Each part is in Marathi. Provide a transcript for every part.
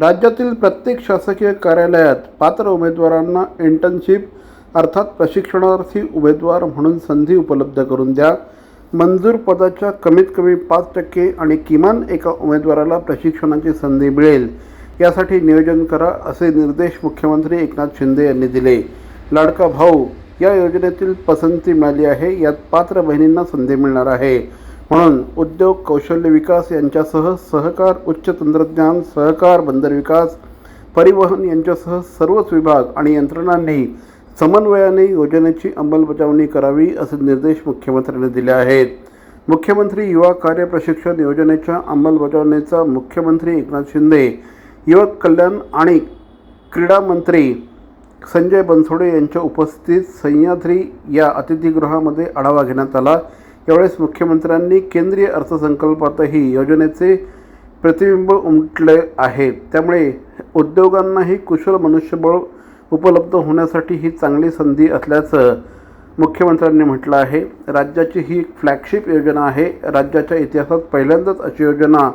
राज्यातील प्रत्येक शासकीय कार्यालयात पात्र उमेदवारांना इंटर्नशिप अर्थात प्रशिक्षणार्थी उमेदवार म्हणून संधी उपलब्ध करून द्या. मंजूर पदाच्या कमीत कमी पाच टक्के आणि किमान एका उमेदवाराला प्रशिक्षणाची संधी मिळेल. यासाठी नियोजन करा असे निर्देश मुख्यमंत्री एकनाथ शिंदे यांनी दिले. लाडका भाऊ या योजनेतील पसंती मिळाली आहे. यात पात्र बहिणींना संधी मिळणार आहे. म्हणून उद्योग कौशल्य विकास यांच्यासह सहकार उच्च तंत्रज्ञान सहकार बंदर विकास परिवहन यांच्यासह सर्वच विभाग आणि यंत्रणांनी समन्वयाने योजनेची अंमलबजावणी करावी असे निर्देश मुख्यमंत्र्यांनी दिले आहेत. मुख्यमंत्री युवा कार्य प्रशिक्षण योजनेच्या अंमलबजावणीचा मुख्यमंत्री एकनाथ शिंदे युवक कल्याण आणि क्रीडा मंत्री संजय बनसोडे यांच्या उपस्थितीत सह्याद्री या अतिथीगृहामध्ये आढावा घेण्यात आला. यावेळेस मुख्यमंत्र्यांनी केंद्रीय अर्थसंकल्पातही योजनेचे प्रतिबिंब उमटले आहे. त्यामुळे उद्योगांनाही कुशल मनुष्यबळ उपलब्ध होण्यासाठी ही चांगली संधी असल्याचं मुख्यमंत्र्यांनी म्हटलं आहे. राज्याची ही फ्लॅगशिप योजना आहे. राज्याच्या इतिहासात पहिल्यांदाच अशी योजना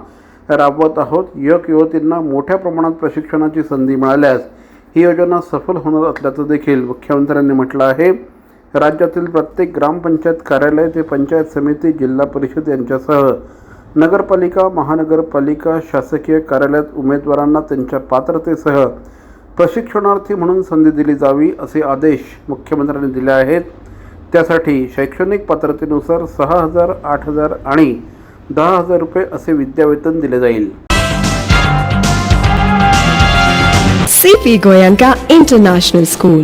राबवत आहोत. युवक युवतींना मोठ्या प्रमाणात प्रशिक्षणाची संधी मिळाल्यास ही योजना सफल होणार असल्याचं देखील मुख्यमंत्र्यांनी म्हटलं आहे. राज्यातील प्रत्येक ग्रामपंचायत कार्यालय ते पंचायत समिती जिल्हा परिषद यांच्यासह नगरपालिका महानगरपालिका शासकीय कार्यालयात उमेदवारांना त्यांच्या पात्रतेसह प्रशिक्षणार्थी म्हणून संधी दिली जावी असे आदेश मुख्यमंत्र्यांनी दिले आहेत. त्यासाठी शैक्षणिक पात्रतेनुसार सहा हजार आठ हजार आणि दहा हजार रुपये असे विद्यावेतन दिले जाईल. CP Goenka international school